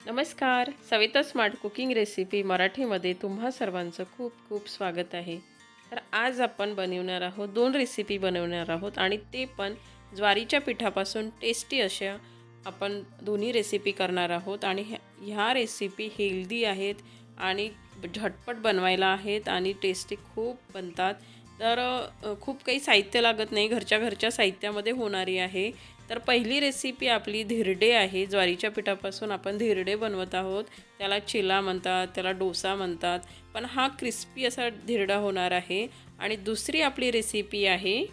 नमस्कार Savita smart cooking recipe मराठीमध्ये तुम्हा सर्वांचं खूप खूप स्वागत आहे. तर आज आपण बनवणार आहोत दोन रेसिपी बनवणार आहोत आणि ते पण ज्वारीच्या पिठापासून टेस्टी अशा आपण दोन्ही रेसिपी करणार आहोत आणि ह्या ह्या रेसिपी हेल्दी आहेत आणि झटपट बनवायला आहेत आणि टेस्टी खूप बनतात. तर खूप काही साहित्य लागत नाही घरच्या घरच्या साहित्यामध्ये होणारी आहे. तर पहिली रेसिपी आपली धिरडे आहे. ज्वारीच्या पिठापासून आपण धिरडे बनवत आहोत. त्याला चिला म्हणतात त्याला डोसा म्हणतात. पण हा क्रिस्पी असा धिरडा होणार आहे. आणि दुसरी आपली रेसिपी आहे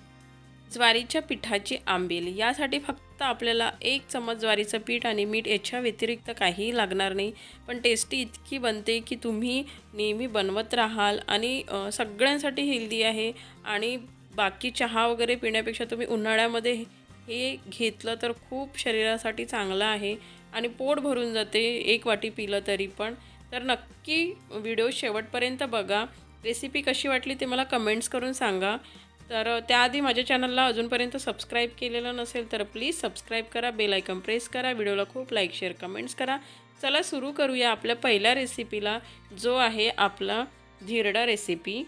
ज्वारीच्या पिठाची आंबील. यासाठी फक्त आपल्याला एक चमच ज्वारीचं पीठ आणि मीठ याच्या व्यतिरिक्त काहीही लागणार नाही. पण टेस्टी इतकी बनते की तुम्ही नेहमी बनवत राहाल आणि सगळ्यांसाठी हेल्दी आहे. आणि बाकी चहा वगैरे पिण्यापेक्षा तुम्ही उन्हाळ्यामध्ये हे घेतलं तर खूप शरीरासाठी चांगलं आहे आणि पोट भरून जाते एक वाटी पिलं तरी पण. तर नक्की व्हिडिओ शेवटपर्यंत बघा. रेसिपी कशी वाटली ते मला कमेंट्स करून सांगा. तर त्याआधी माझ्या चॅनलला अजूनपर्यंत सबस्क्राईब केलेलं नसेल तर प्लीज सबस्क्राईब करा बेल आयकन प्रेस करा व्हिडिओला खूप लाईक शेअर कमेंट्स करा. चला सुरू करूया आपल्या पहिल्या रेसिपीला जो आहे आपला धिरडा रेसिपी.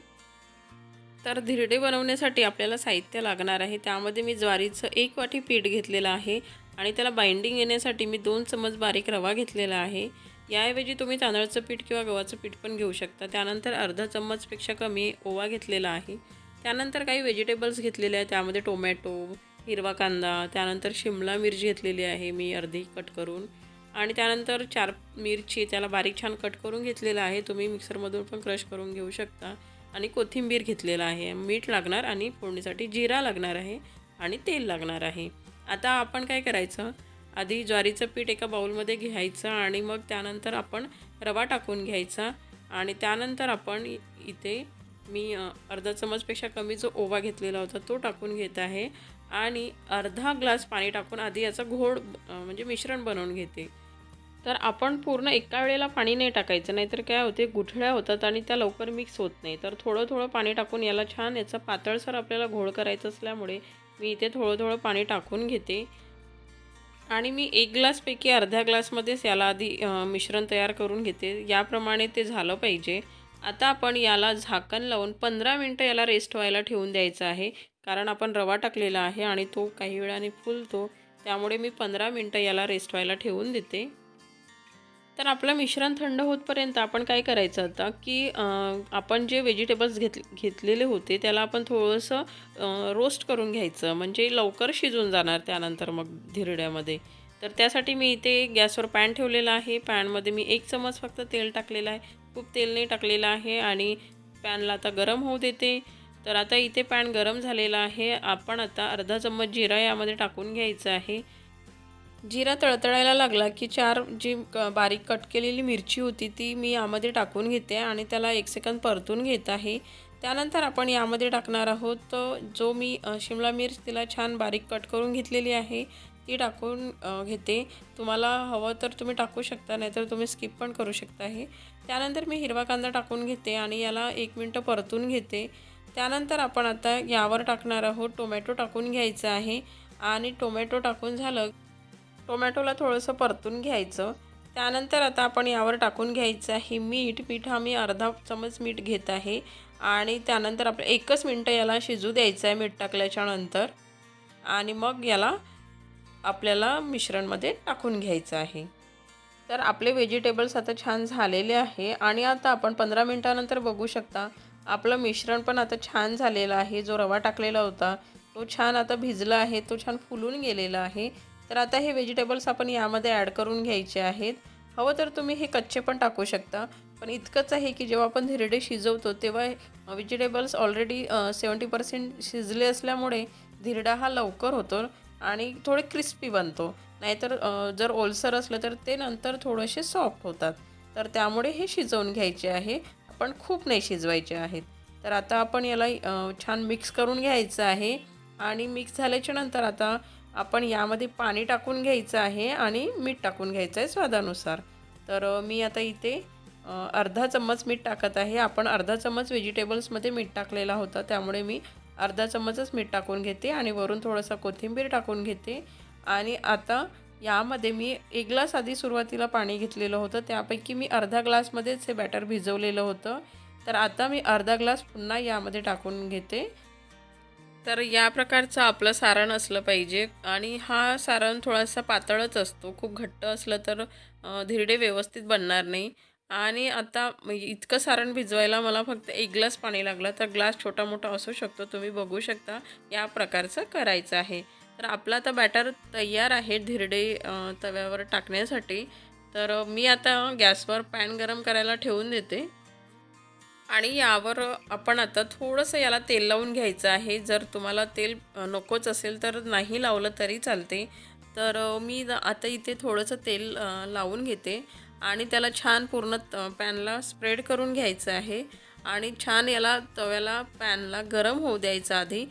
तर धिरडे बनवण्यासाठी आपल्याला साहित्य लागणार आहे. त्यामध्ये मी ज्वारीचं एक वाटी पीठ घेतलेलं आहे आणि त्याला बाइंडिंग येण्यासाठी मी दोन चमच बारीक रवा घेतलेला आहे. याऐवजी तुम्ही तांदळाचं पीठ किंवा गव्हाचं पीठ पण घेऊ शकता. त्यानंतर अर्धा चम्मचपेक्षा कमी ओवा घेतलेला आहे. त्यानंतर काही व्हेजिटेबल्स घेतलेले आहेत. त्यामध्ये टोमॅटो हिरवा कांदा त्यानंतर शिमला मिरची घेतलेली आहे मी अर्धी कट करून. आणि त्यानंतर चार मिरची त्याला बारीक छान कट करून घेतलेलं आहे. तुम्ही मिक्सरमधून पण क्रश करून घेऊ शकता. आणि कोथिंबीर घेतलेला आहे. मीठ लागणार आणि फोडणीसाठी जिरा लागणार आहे आणि तेल लागणार आहे. आता आपण काय करायचं? आधी ज्वारीचं पीठ एका बाऊलमध्ये घ्यायचं आणि मग त्यानंतर आपण रवा टाकून घ्यायचा आणि त्यानंतर आपण इथे मी अर्धा चमचपेक्षा कमी जो ओवा घेतलेला होता तो टाकून घेत आहे आणि अर्धा ग्लास पाणी टाकून आधी याचा घोड म्हणजे मिश्रण बनवून घेते. तर आपण पूर्ण एका वेळेला पाणी नाही टाकायचं नाहीतर काय होते गुठळ्या होतात आणि त्या लवकर मिक्स होत नाही. तर थोडं थोडं पाणी टाकून याला छान याचा पातळसर आपल्याला घोळ करायचं असल्यामुळे मी इथे थोडं थोडं पाणी टाकून घेते. आणि मी एक ग्लासपैकी अर्ध्या ग्लासमध्येच याला आधी मिश्रण तयार करून घेते. याप्रमाणे ते झालं पाहिजे. आता आपण याला झाकण लावून पंधरा मिनटं याला रेस्ट व्हायला ठेवून द्यायचं आहे. कारण आपण रवा टाकलेला आहे आणि तो काही वेळाने फुलतो. त्यामुळे मी पंधरा मिनटं याला रेस्ट व्हायला ठेवून देते. तर आपलं मिश्रण थंड होतपर्यंत आपण काय करायचं आता की आपण जे व्हेजिटेबल्स घेत घेतलेले होते त्याला आपण थोडंसं रोस्ट करून घ्यायचं. म्हणजे लवकर शिजून जाणार त्यानंतर मग धिरड्यामध्ये. तर त्यासाठी मी इथे गॅसवर पॅन ठेवलेला आहे. पॅनमध्ये मी एक चमच फक्त तेल टाकलेलं आहे. खूप तेल नाही टाकलेलं आहे आणि पॅनला आता गरम होऊ देते. तर आता इथे पॅन गरम झालेला आहे. आपण आता अर्धा चम्मच जिरा यामध्ये टाकून घ्यायचं आहे. जिरा तळतळायला लागला की चार जी बारीक कट केलेली मिरची होती ती मी यामध्ये टाकून घेते आणि त्याला एक सेकंद परतून घेत आहे. त्यानंतर आपण यामध्ये टाकणार आहोत अ, जो मी शिमला मिर्च तिला छान बारीक कट करून घेतलेली आहे ती टाकून घेते. तुम्हाला हवं तर तुम्ही टाकू शकता नाहीतर तुम्ही स्किप पण करू शकता हे. त्यानंतर मी हिरवा कांदा टाकून घेते आणि याला एक मिनटं परतून घेते. त्यानंतर आपण आता यावर टाकणार आहोत टोमॅटो टाकून घ्यायचं आहे. आणि टोमॅटो टाकून झालं टोमॅटोला थोडंसं परतून घ्यायचं. त्यानंतर आता आपण यावर टाकून घ्यायचं आहे मीठ. मीठ हा मी अर्धा चमच मीठ घेत आहे. आणि त्यानंतर आपण एकच मिनटं याला शिजू द्यायचं आहे मीठ टाकल्याच्या नंतर. आणि मग याला आपल्याला मिश्रणमध्ये टाकून घ्यायचं आहे. तर आपले व्हेजिटेबल्स आता छान झालेले आहे. आणि आता आपण पंधरा मिनटानंतर बघू शकता आपलं मिश्रण पण आता छान झालेलं आहे. जो रवा टाकलेला होता तो छान आता भिजला आहे तो छान फुलून गेलेला आहे. तर आता हे व्हेजिटेबल्स आपण यामध्ये ॲड करून घ्यायचे आहेत. हवं तर तुम्ही हे कच्चे पण टाकू शकता. पण इतकंच आहे की जेव्हा आपण धिरडे शिजवतो तेव्हा व्हेजिटेबल्स ऑलरेडी सेवन्टी पर्सेंट शिजले असल्यामुळे धिरडा हा लवकर होतो आणि थोडे क्रिस्पी बनतो. नाहीतर जर ओलसर असलं तर ते नंतर थोडेसे सॉफ्ट होतात. तर त्यामुळे हे शिजवून घ्यायचे आहे. आपण खूप नाही शिजवायचे आहेत. तर आता आपण याला छान मिक्स करून घ्यायचं आहे. आणि मिक्स झाल्याच्यानंतर आता आपण यामध्ये पाणी टाकून घ्यायचं आहे आणि मीठ टाकून घ्यायचं आहे स्वादानुसार. तर मी आता इथे अर्धा चम्मच मीठ टाकत आहे. आपण अर्धा चम्मच व्हेजिटेबल्समध्ये मीठ टाकलेला होता. त्यामुळे मी अर्धा चम्मचच मीठ टाकून घेते आणि वरून थोडंसं कोथिंबीर टाकून घेते. आणि आता यामध्ये मी एक ग्लास आधी सुरुवातीला पाणी घेतलेलं होतं. त्यापैकी मी अर्धा ग्लासमध्येच हे बॅटर भिजवलेलं होतं. तर आता मी अर्धा ग्लास पुन्हा यामध्ये टाकून घेते. तर या प्रकारचं आपलं सारण असलं पाहिजे. आणि हा सारण थोडासा पातळच असतो. खूप घट्ट असलं तर धिरडे व्यवस्थित बनणार नाही. आणि आता इतकं सारण भिजवायला मला फक्त एक ग्लास पाणी लागलं. तर ग्लास छोटा मोठा असू शकतो. तुम्ही बघू शकता या प्रकारचं करायचं आहे. तर आपलं आता बॅटर तयार आहे धिरडे तव्यावर टाकण्यासाठी. तर मी आता गॅसवर पॅन गरम करायला ठेवून देते. आणि यावर आपण आता थोडंसं याला तेल लावून घ्यायचं आहे. जर तुम्हाला तेल नकोच असेल तर नाही लावलं तरी चालते. तर मी आता इथे थोडंसं तेल लावून घेते. आणि त्याला छान पूर्ण पॅनला स्प्रेड करून घ्यायचं आहे. आणि छान याला तव्याला पॅनला गरम होऊ द्यायचं आधी.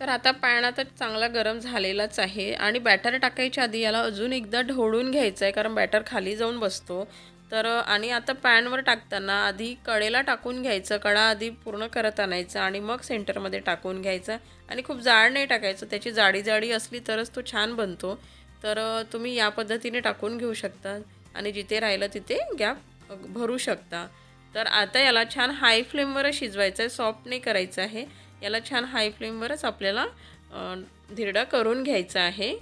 तर आता पॅन आता चांगला गरम झालेलाच आहे. आणि बॅटर टाकायच्या आधी याला अजून एकदा ढवळून घ्यायचं आहे. कारण बॅटर खाली जाऊन बसतो. तर आणि आता पॅनवर टाकताना आधी कडेला टाकून घ्यायचं कडा आधी पूर्ण करत आणायचा आणि मग सेंटरमध्ये टाकून घ्यायचा आणि खूप जाड नाही टाकायचं त्याची जाडी जाडी असली तरच तो छान बनतो. तर तुम्ही या पद्धतीने टाकून घेऊ शकता आणि जिथे राहिलं तिथे गॅप भरू शकता. तर आता याला छान हाय फ्लेमवरच शिजवायचं आहे सॉफ्ट नाही करायचं आहे. याला छान हाय फ्लेमवरच आपल्याला धिरडा करून घ्यायचा आहे.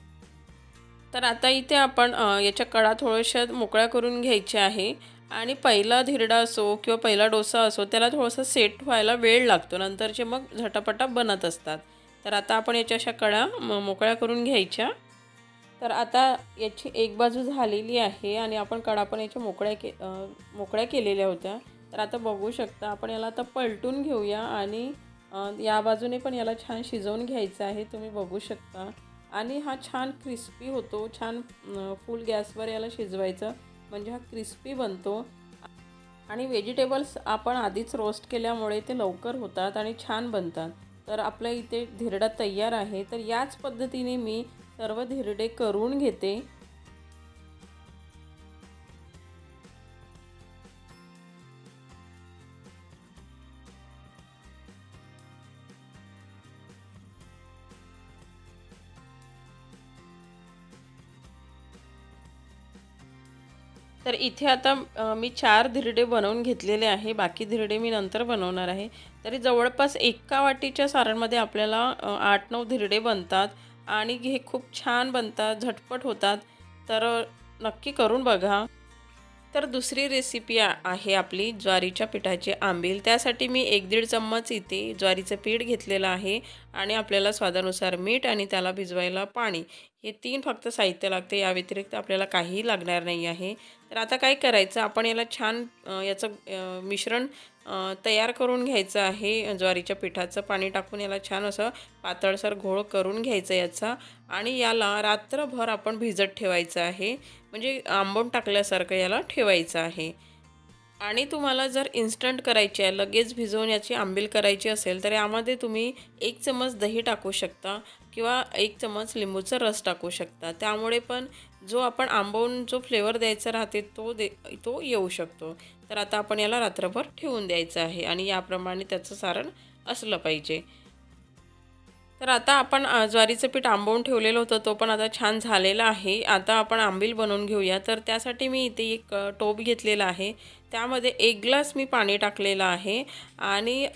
तर आता इथे आपण याच्या कडा थोड्याशा मोकळ्या करून घ्यायच्या आहे. आणि पहिला धिरडा असो किंवा पहिला डोसा असो त्याला थोडंसं सेट व्हायला वेळ लागतो. नंतरचे मग झटापटा बनत असतात. तर आता आपण याच्या अशा कडा म- मोकळ्या करून घ्यायच्या. तर आता याची एक बाजू झालेली आहे आणि आपण कडा पण याच्या मोकळ्या के मोकळ्या केलेल्या होत्या. तर आता बघू शकता आपण याला आता पलटून घेऊया आणि या बाजूने पण याला छान शिजवून घ्यायचं आहे. तुम्ही बघू शकता. आणि हा छान क्रिस्पी होतो. छान फुल गॅसवर याला शिजवायचं. म्हणजे हा क्रिस्पी बनतो. आणि व्हेजिटेबल्स आपण आधीच रोस्ट केल्यामुळे ते लवकर होतात आणि छान बनतात. तर आपल्या इथे धिरडा तयार आहे. तर याच पद्धतीने मी सर्व धिरडे करून घेते. तर इथे आता मी चार धिरडे बनवून घेतलेले आहे. बाकी धिरडे मी नंतर बनवणार आहे. तरी जवळपास एका वाटीच्या सारणमध्ये आपल्याला आठ नऊ धिरडे बनतात आणि हे खूप छान बनतात झटपट होतात. तर नक्की करून बघा. तर दुसरी रेसिपी आहे आपली ज्वारीच्या पिठाची आंबील. त्यासाठी मी एक दीड चम्मच इथे ज्वारीचं पीठ घेतलेलं आहे आणि आपल्याला स्वादानुसार मीठ आणि त्याला भिजवायला पाणी. हे तीन फक्त साहित्य लागते या व्यतिरिक्त आपल्याला काहीही लागणार नाही आहे. तर आता काय करायचं? आपण याला छान याचं मिश्रण तयार करून घ्यायचं आहे. ज्वारीच्या पिठाचं पाणी टाकून याला छान असं पातळसर घोळ करून घ्यायचं याचा. आणि याला रात्रभर आपण भिजत ठेवायचं आहे. म्हणजे आंबून टाकल्यासारखं याला ठेवायचं आहे. आणि तुम्हाला जर इन्स्टंट करायची आहे लगेच भिजवून याची आंबील करायची असेल तर यामध्ये तुम्ही एक चमच दही टाकू शकता किंवा एक चमच लिंबूचा रस टाकू शकता. त्यामुळे पण जो आपण आंबवून जो फ्लेवर द्यायचा राहते तो दे तो येऊ शकतो. तर आता आपण याला रात्रभर ठेवून द्यायचं आहे आणि याप्रमाणे त्याचं सारण असलं पाहिजे. तर आता आपण ज्वारीचं पीठ आंबवून ठेवलेलं होतं तो पण आता छान झालेला आहे. आता आपण आंबील बनवून घेऊया. तर त्यासाठी मी इथे एक टोप घेतलेला आहे. त्यामध्ये एक ग्लास मी पाणी टाकलेलं आहे आणि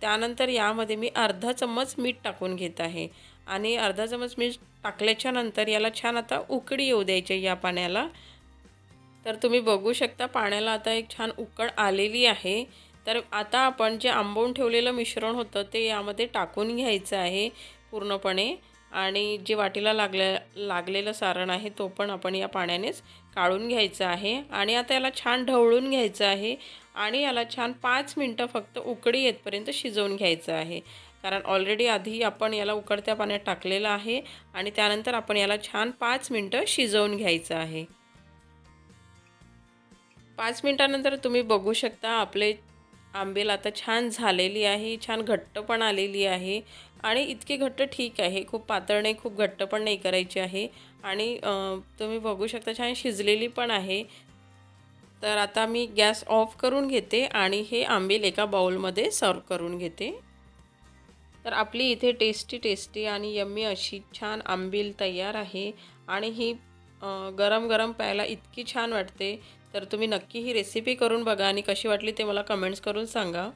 त्यानंतर यामध्ये मी अर्धा चम्मच मीठ टाकून घेत आहे. आणि अर्धा चम्मच मीठ टाकल्याच्या नंतर याला छान आता उकडी येऊ द्यायची या पाण्याला. तर तुम्ही बघू शकता पाण्याला आता एक छान उकळ आलेली आहे. तर आता आपण जे आंबवून ठेवलेलं मिश्रण होतं ते यामध्ये टाकून घ्यायचं आहे पूर्णपणे. आणि जे वाटीला लागले लागलेलं सारण आहे तो पण आपण या पाण्यानेच काढून घ्यायचं आहे. आणि आता याला छान ढवळून घ्यायचं आहे. आणि याला छान पाच मिनटं फक्त उकडी येतपर्यंत शिजवून घ्यायचं आहे. कारण ऑलरेडी आधी आपण याला उकडत्या पाण्यात टाकलेलं आहे आणि त्यानंतर आपण याला छान पाच मिनटं शिजवून घ्यायचं आहे. पाच मिनटानंतर तुम्ही बघू शकता आपले आंबेल आता छान झालेली आहे छान घट्ट पण आलेली आहे आणि इतकी घट्ट ठीक आहे. खूप पातळ नाही खूप घट्ट पण नाही करायची आहे आणि तुम्ही बघू शकता छान शिजलेली पण आहे. तर आता मी गॅस ऑफ करून घेते आणि हे आंबील एका बाउलमध्ये सर्व करून घेते. तर आपली इथे टेस्टी टेस्टी आणि यम्मी अशी छान आंबील तयार आहे. आणि ही गरम गरम प्यायला इतकी छान वाटते. तर तुम्ही नक्की ही रेसिपी करून बघा आणि कशी वाटली ते मला कमेंट्स करून सांगा.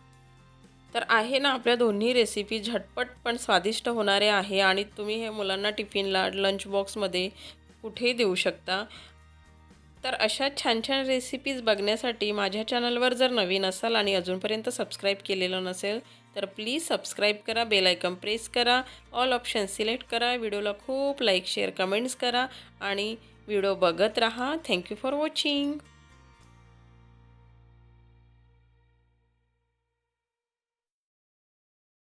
तर आहे ना आपल्या दोन्ही रेसिपी झटपट पण स्वादिष्ट होणारे आहे आणि तुम्ही हे मुलांना टिफिनला लंच बॉक्समध्ये कुठेही देऊ शकता. तर अशा छान छान रेसिपीज बघण्यासाठी माझ्या चॅनलवर जर नवीन असाल आणि अजूनपर्यंत सबस्क्राईब केलेलं नसेल तर प्लीज सबस्क्राईब करा बेल प्रेस करा ऑल ऑप्शन सिलेक्ट करा व्हिडिओला खूप लाईक शेअर कमेंट्स करा आणि व्हिडिओ बघत राहा. Thank you for watching